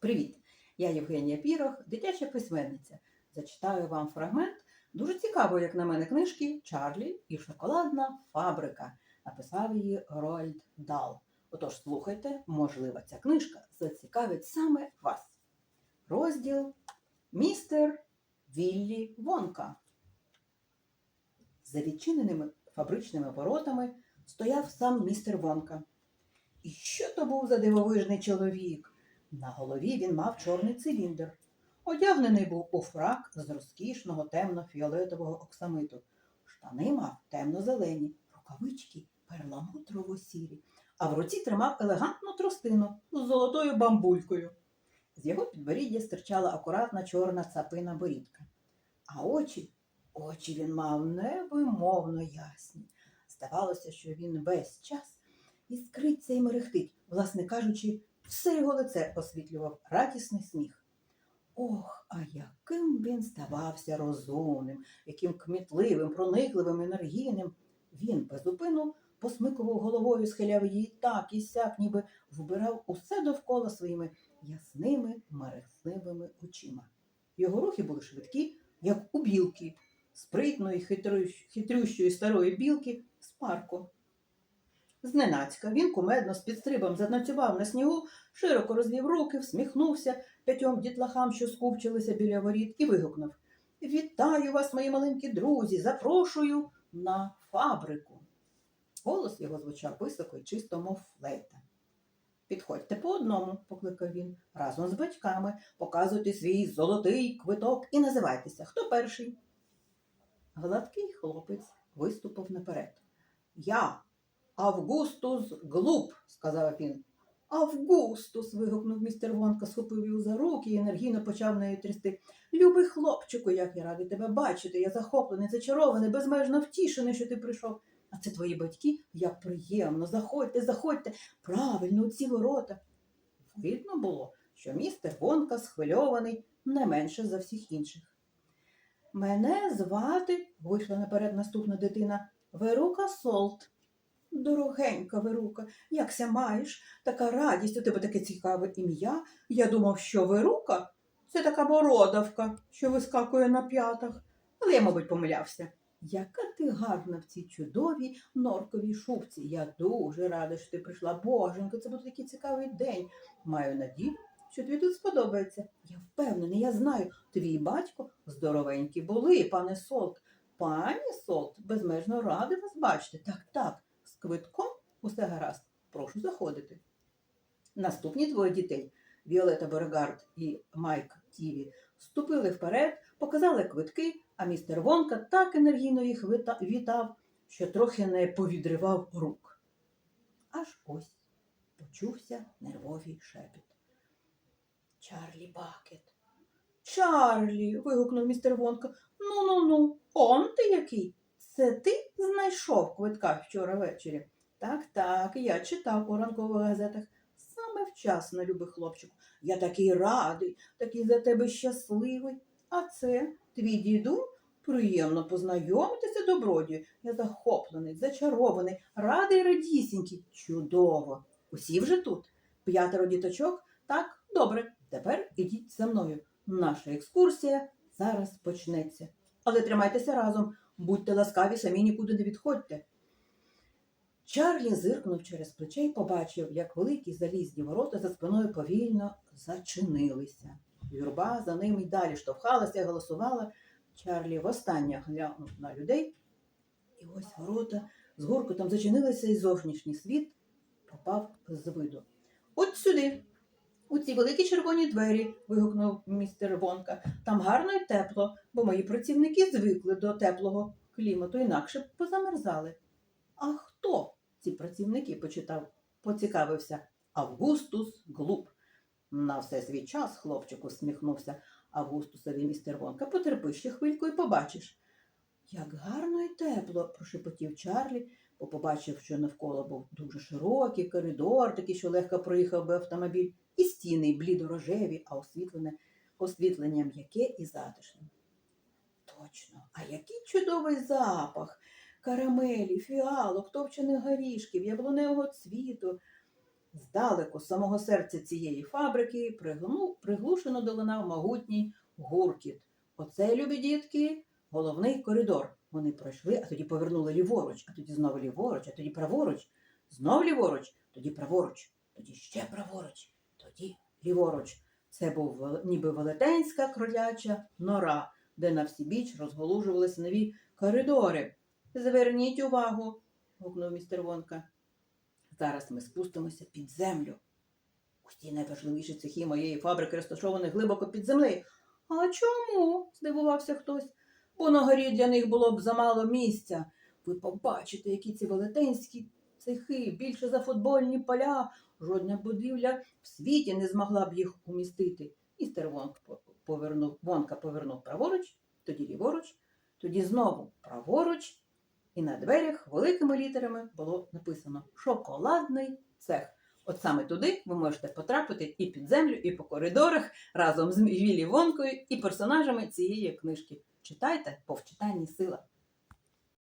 Привіт! Я Євгенія Пірох, дитяча письменниця. Зачитаю вам фрагмент дуже цікавої, як на мене, книжки Чарлі і шоколадна фабрика. Написав її Роальд Дал. Отож, слухайте, можливо, ця книжка зацікавить саме вас. Розділ Містер Віллі Вонка. За відчиненими фабричними воротами стояв сам містер Вонка. І що то був за дивовижний чоловік? На голові він мав чорний циліндр. Одягнений був у фрак з розкішного темно-фіолетового оксамиту. Штани мав темно-зелені, рукавички перламутрово-сірі, а в руці тримав елегантну тростину з золотою бамбулькою. З його підборіддя стирчала акуратна чорна цапина борідка. А очі, очі він мав невимовно ясні. Здавалося, що він весь час іскриться і мерехтить, власне кажучи, все його лице освітлював радісний сміх. Ох, а яким він ставався розумним, яким кмітливим, проникливим, енергійним. Він безупину посмикував головою, схиляв її так і сяк, ніби вбирав усе довкола своїми ясними, мерехтливими очима. Його рухи були швидкі, як у білки, спритної, хитрющої старої білки з парку. Зненацька він кумедно з підстрибом занацював на снігу, широко розвів руки, всміхнувся п'ятьом дітлахам, що скупчилися біля воріт, і вигукнув Вітаю вас, мої маленькі друзі! Запрошую на фабрику. Голос його звучав високо і чисто, мов флейта. Підходьте по одному, покликав він, разом з батьками, показуйте свій золотий квиток і називайтеся. Хто перший? Гладкий хлопець виступив наперед. Я, Августус Глуп, сказав він. Августус. вигукнув містер Вонка, схопив його за руки і енергійно почав нею трясти. Любий хлопчику, як я радий тебе бачити. Я захоплений, зачарований, безмежно втішений, що ти прийшов. А це твої батьки? Як приємно. Заходьте, заходьте. Правильно, у ці ворота. Видно було, що містер Вонка схвильований не менше за всіх інших. Мене звати, вийшла наперед наступна дитина, Верука Солт. Дорогенька Верука, якся маєш? Така радість, у тебе таке цікаве ім'я. Я думав, що Верука це така бородавка, що вискакує на п'ятах. Але я, мабуть, помилявся. Яка ти гарна в цій чудовій норковій шубці. Я дуже рада, що ти прийшла. Боженько, це буде такий цікавий день. Маю надію, що тобі тут сподобається. Я впевнений, я знаю. Твій батько здоровенькі були, пане Солт. Пані Солт, безмежно радий вас бачити. Так, так, квитком усе гаразд. Прошу заходити. Наступні двоє дітей Віолета Берегард і Майк Тіві ступили вперед, показали квитки, а містер Вонка так енергійно їх вітав, що трохи не повідривав рук. Аж ось почувся нервовий шепіт. Чарлі Бакет. Чарлі. вигукнув містер Вонка. Ну ну ну, он ти який? Це ти знайшов квитка вчора ввечері? Так, так, я читав у ранкових газетах. Саме вчасно, любий хлопчику. Я такий радий, такий за тебе щасливий. А це твій діду? Приємно познайомитися, добродію. Я захоплений, зачарований, радий радісінький. Чудово. Усі вже тут. П'ятеро діточок? Так, добре. Тепер ідіть за мною. Наша екскурсія зараз почнеться. Але тримайтеся разом, будьте ласкаві, самі нікуди не відходьте. Чарлі зиркнув через плече і побачив, як великі залізні ворота за спиною повільно зачинилися. Юрба за ними й далі штовхалася, голосувала. Чарлі востаннє глянув на людей, і ось ворота з гуркотом зачинилися, і зовнішній світ пропав з виду. От сюди, у ці великі червоні двері, вигукнув містер Вонка. Там гарно і тепло, бо мої працівники звикли до теплого клімату, інакше б позамерзали. А хто ці працівники? почитав, поцікавився Августус Глуп. На все свій час, хлопчику, сміхнувся Августусові містер Вонка. Потерпи ще хвильку і побачиш. Як гарно і тепло, прошепотів Чарлі, бо побачив, що навколо був дуже широкий коридор, такий, що легко проїхав би автомобіль, і стіни блідорожеві, а освітлене освітлення м'яке і затишне. Точно, а який чудовий запах! Карамелі, фіалок, товчених горішків, яблуневого цвіту. Здалеку, з самого серця цієї фабрики, приглушено долинав могутній гуркіт. Оце, любі дітки, головний коридор. Вони пройшли, а тоді повернули ліворуч, а тоді знову ліворуч, а тоді праворуч, знов ліворуч, тоді праворуч, тоді ще праворуч, тоді ліворуч. Це був ніби велетенська кроляча нора, де на всі біч розголужувалися нові коридори. Зверніть увагу, гукнув містер Вонка. Зараз ми спустимося під землю. Усі найважливіші цехи моєї фабрики розташовані глибоко під землею. А чому? здивувався хтось. Бо на горі для них було б замало місця. Ви побачите, які ці велетенські цехи, більше за футбольні поля. Жодна будівля в світі не змогла б їх умістити. Містер Вонк повернув, Вонка повернув праворуч, тоді ліворуч, тоді знову праворуч, і на дверях великими літерами було написано Шоколадний цех. От саме туди ви можете потрапити і під землю, і по коридорах разом з Віллі Вонкою і персонажами цієї книжки. Читайте, бо сила.